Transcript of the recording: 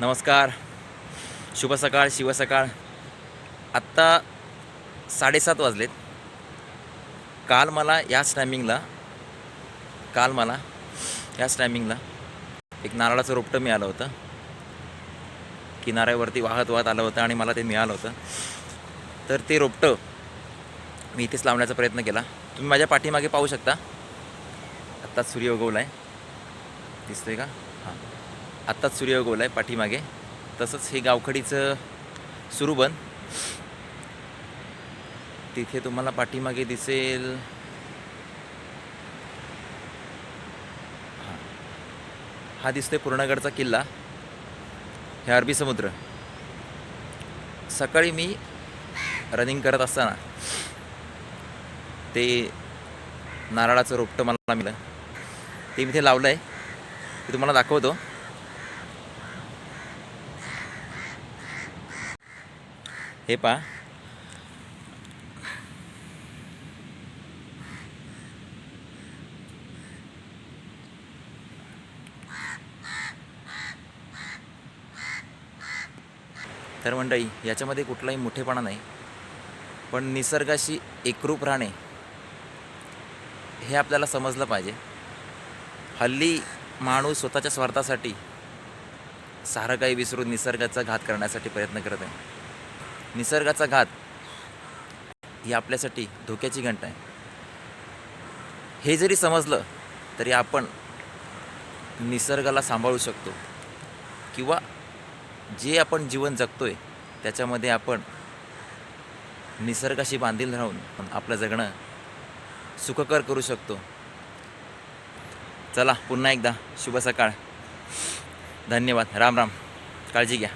नमस्कार. शुभ सकाळ शिव सकाळ. आत्ता साडेसात वाजलेत. काल मला याच टायमिंगला काल मला याच टायमिंगला एक नारळाचं रोपटं मिळालं होतं. किनाऱ्यावरती वाहत वाहत आलं होतं आणि मला ते मिळालं होतं. तर ते रोपटं मी इथेच लावण्याचा प्रयत्न केला. तुम्ही माझ्या पाठीमागे पाहू शकता. आत्ताच सूर्य उगवला आहे दिसतोय का? हां. आत्ताच सूर्य उगवला आहे पाठीमागे. तसंच हे गावखडीचं सुरुबन. तिथे तुम्हाला पाठीमागे दिसेल. हा. दिसतोय पूर्णगडचा किल्ला. हे अरबी समुद्र. सकाळी मी रनिंग करत असताना ते नारळाचं रोपटं मला मिळालं. ते मी ते लावलं आहे ते तुम्हाला दाखवतो. हे पहा. तर मंडळी याच्यामध्ये कुठलाही मोठेपणा नाही. पण निसर्गाशी एकरूप राहणे हे आपल्याला समजलं पाहिजे. हल्ली माणूस स्वतःच्या स्वार्थासाठी सारं काही विसरून निसर्गाचा घात करण्यासाठी प्रयत्न करत आहे. निसर्गाचा घात ही आपल्यासाठी धोक्याची घंटा आहे. हे जरी समजलं तरी आपण निसर्गाला सांभाळू शकतो. किंवा जे आपण जीवन जगतो आहे त्याच्यामध्ये आपण निसर्गाशी बांधील राहून आपलं जगणं सुखकर करू शकतो. चला पुन्हा एकदा शुभ सकाळ. धन्यवाद. राम राम. काळजी घ्या.